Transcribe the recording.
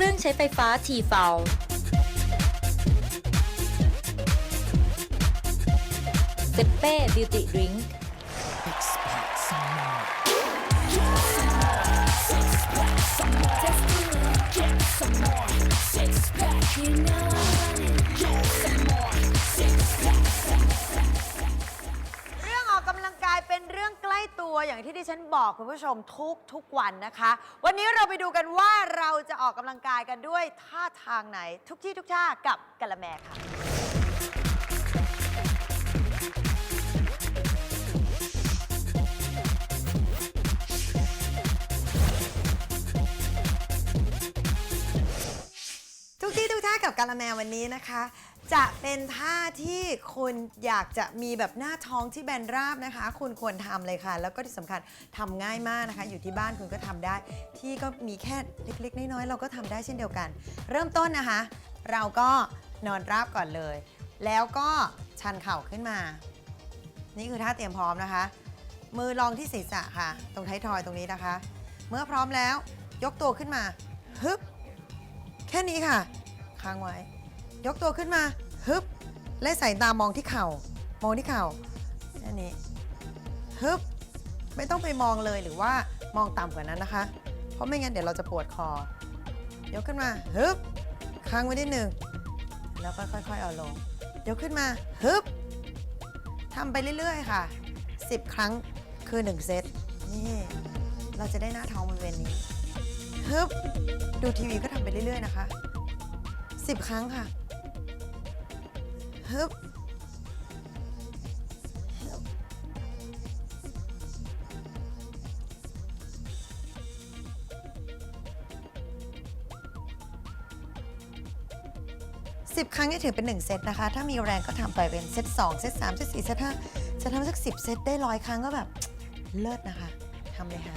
รื่องใช้ไฟฟ้าทีเฟลเซเป้บิวตี้ดริงค์ อย่างที่ดิฉันบอกคุณผู้ชมทุกทุกวันนะคะ วันนี้เราไปดูกันว่าเราจะออกกำลังกายกันด้วยท่าทางไหนทุกที่ทุกท่ากับกะละแมค่ะ ทุกที่ทุกท่ากับกาละแมวันนี้นะคะ จะเป็นท่าที่คุณอยากจะมีแบบหน้าท้องที่แบนราบนะคะ คุณควรทำเลยค่ะ แล้วก็ที่สำคัญทำง่ายมากนะคะ อยู่ที่บ้านคุณก็ทำได้ ที่ก็มีแค่เล็กๆ น้อยๆเราก็ทำได้เช่นเดียวกัน เริ่มต้นนะคะ เราก็นอนราบก่อนเลย แล้วก็ชันเข่าขึ้นมา นี่คือท่าเตรียมพร้อมนะคะ มือรองที่ศีรษะค่ะ ตรงท้ายทอยตรงนี้นะคะ เมื่อพร้อมแล้วยกตัวขึ้นมาฮึบแค่นี้ค่ะ ค้างไว้ ยกตัวขึ้นมา ฮึบและสายตามองที่เข่ามองที่เข่าแค่นี้ฮึบไม่ต้องไปมองเลยหรือว่ามองต่ำกว่านั้นนะคะ เพราะไม่งั้นเดี๋ยวเราจะปวดคอ ยกขึ้นมาฮึบค้างไว้นิดหนึ่งแล้วก็ค่อย ๆ เอาลงยกขึ้นมาฮึบทำไปเรื่อย ๆ ค่ะ 10 ครั้งคือ 1 เซต นี่ เราจะได้หน้าท้องบริเวณนี้ฮึบดูทีวีก็ทำไปเรื่อย ๆ นะคะ 10 ครั้งค่ะ ฮึบสิบครั้งนี่ถือเป็น 1 เซตนะคะ ถ้ามีแรงก็ทำไปเป็นเซต2เซต3เซต4เซต5จะทำสัก10 เซตได้ร้อยครั้งก็แบบเลิศนะคะทำเลยค่ะ